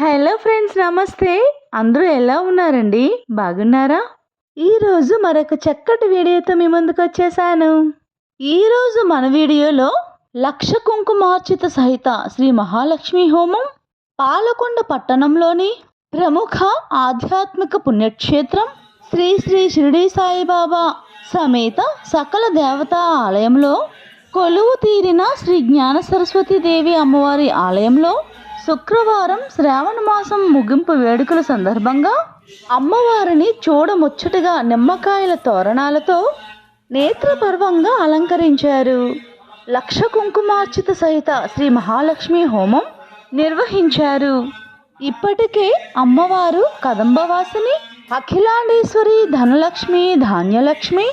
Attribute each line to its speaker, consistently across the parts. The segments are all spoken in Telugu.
Speaker 1: హలో ఫ్రెండ్స్ నమస్తే. అందరూ ఎలా ఉన్నారండి? బాగున్నారా? ఈరోజు మరొక చక్కటి వీడియోతో మీ ముందుకు వచ్చేసాను. ఈరోజు మన వీడియోలో లక్ష కుంకుమార్చిత సహిత శ్రీ మహాలక్ష్మి హోమం పాలకొండ పట్టణంలోని ప్రముఖ ఆధ్యాత్మిక పుణ్యక్షేత్రం శ్రీ శ్రీ షిరిడి సాయిబాబా సమేత సకల దేవతా ఆలయంలో కొలువు తీరిన శ్రీ జ్ఞాన సరస్వతి దేవి అమ్మవారి ఆలయంలో శుక్రవారం శ్రావణ మాసం ముగింపు వేడుకల సందర్భంగా అమ్మవారిని చూడముచ్చటగా నిమ్మకాయల తోరణాలతో నేత్రపర్వంగా అలంకరించారు. లక్ష కుంకుమార్చిత సహిత శ్రీ మహాలక్ష్మి హోమం నిర్వహించారు. ఇప్పటికే అమ్మవారు కదంబవాసిని అఖిలాండేశ్వరి ధనలక్ష్మి ధాన్యలక్ష్మి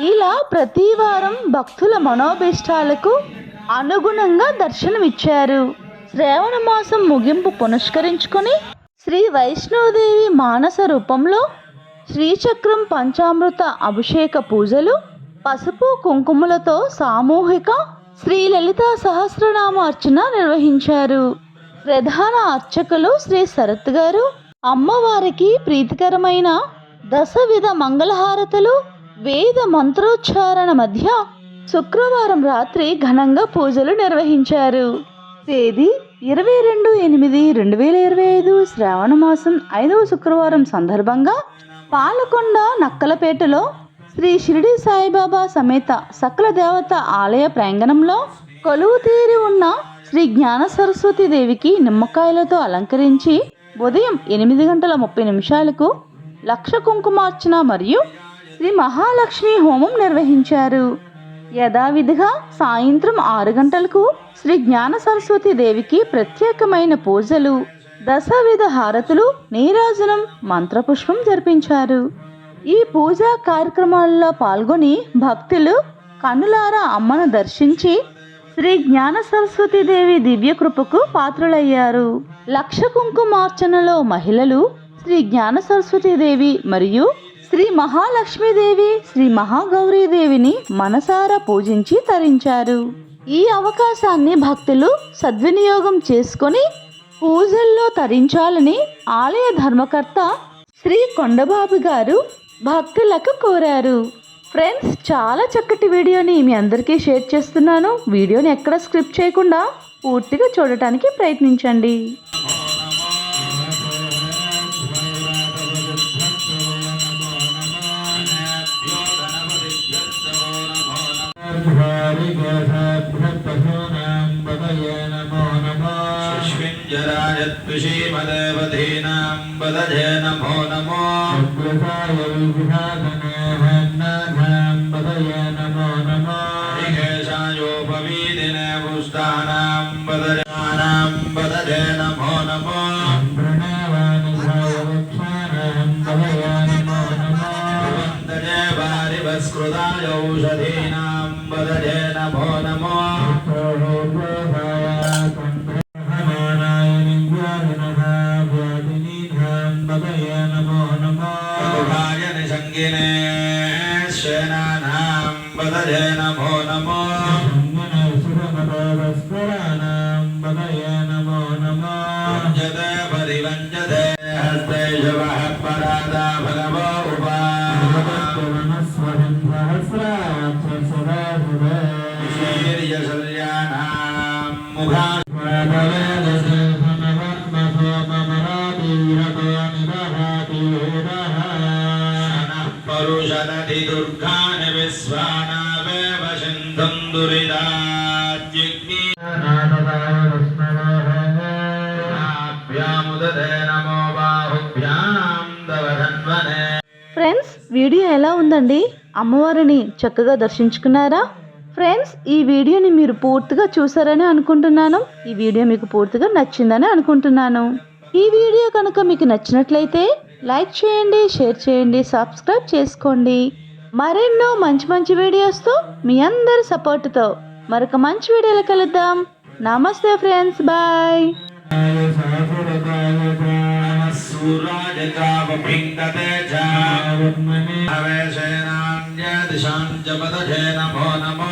Speaker 1: ఇలా ప్రతి వారం భక్తుల మనోభీష్టాలకు అనుగుణంగా దర్శనమిచ్చారు. శ్రావణ మాసం ముగింపు పునస్కరించుకొని శ్రీ వైష్ణోదేవి మానస రూపంలో శ్రీచక్రం పంచామృత అభిషేక పూజలు పసుపు కుంకుమలతో సామూహిక శ్రీ లలిత సహస్రనామ అర్చన నిర్వహించారు. ప్రధాన అర్చకులు శ్రీ శరత్ గారు అమ్మవారికి ప్రీతికరమైన దశవిధ మంగళహారతలు వేద మంత్రోచ్చారణ మధ్య శుక్రవారం రాత్రి ఘనంగా పూజలు నిర్వహించారు. తేదీ ఇరవై రెండు ఎనిమిది రెండు వేల ఇరవై ఐదు శ్రావణ మాసం ఐదవ శుక్రవారం సందర్భంగా పాలకొండ నక్కలపేటలో శ్రీ షిరిడి సాయిబాబా సమేత సకల దేవత ఆలయ ప్రాంగణంలో కొలువు తీరి ఉన్న శ్రీ జ్ఞాన సరస్వతి దేవికి నిమ్మకాయలతో అలంకరించి ఉదయం ఎనిమిది గంటల ముప్పై నిమిషాలకు లక్ష కుంకుమార్చన మరియు శ్రీ మహాలక్ష్మి హోమం నిర్వహించారు. యథావిధిగా సాయంత్రం ఆరు గంటలకు శ్రీ జ్ఞాన సరస్వతి దేవికి ప్రత్యేకమైన పూజలు దశవిధ హారతులు నీరాజనం మంత్రపుష్పం జరిపించారు. ఈ పూజా కార్యక్రమాల్లో పాల్గొని భక్తులు కన్నులారా అమ్మను దర్శించి శ్రీ జ్ఞాన సరస్వతి దేవి దివ్య కృపకు పాత్రులయ్యారు. లక్ష కుంకుమార్చనలో మహిళలు శ్రీ జ్ఞాన సరస్వతి దేవి మరియు శ్రీ మహాలక్ష్మీదేవి శ్రీ మహాగౌరీదేవిని మనసారా పూజించి తరించారు. ఈ అవకాశాన్ని భక్తులు సద్వినియోగం చేసుకొని పూజల్లో తరించాలని ఆలయ ధర్మకర్త శ్రీ కొండబాబు గారు భక్తులకు కోరారు. ఫ్రెండ్స్ చాలా చక్కటి వీడియోని మీ అందరికీ షేర్ చేస్తున్నాను. వీడియోని ఎక్కడ స్క్రిప్ట్ చేయకుండా పూర్తిగా చూడటానికి ప్రయత్నించండి.
Speaker 2: षीमदेवधीनां वदधे नमो नमो निकेशायोपवीदिने पुष्टानां वदजानां वदधे नमो नमो वन्दजे वारिवस्कृताय औषधीनां वदधे नमो नमो भगवाय निसङ्गिने श्वेनानां वदधे नमो नमो परुषदधि दुर्गानि विश्वानावेव सिन्धुं दुरिदात्युग्नि भ्यामुदते नमो बाहुभ्यां दवधन्वने
Speaker 1: ఫ్రెండ్స్ వీడియో ఎలా ఉందండి అమ్మవారిని చక్కగా దర్శించుకున్నారా ఫ్రెండ్స్ ఈ వీడియోని మీరు పూర్తిగా చూసారని అనుకుంటున్నాను ఈ వీడియో మీకు పూర్తిగా నచ్చిందని అనుకుంటున్నాను ఈ వీడియో కనుక మీకు నచ్చినట్లయితే లైక్ చేయండి షేర్ చేయండి సబ్స్క్రైబ్ చేసుకోండి. మరెన్నో మంచి మంచి వీడియోస్తో మీ అందరి సపోర్ట్తో మరొక మంచి వీడియోలో కలుద్దాం. నమస్తే ఫ్రెండ్స్ బాయ్.
Speaker 2: నమో నమో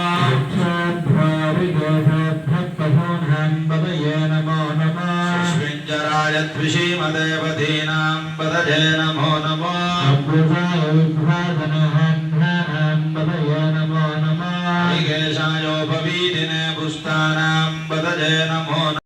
Speaker 2: నమో. हवेशेनान्यदिशां च पदजे नमो नमो
Speaker 3: भक्तभूनां पदये नमो नमः
Speaker 2: सुष्मिञ्जराय अमृताय द्विषीमदेवतीनां पदजे नमो नमो मृगेशायोपवीतिने पुष्टानां पदजे नमो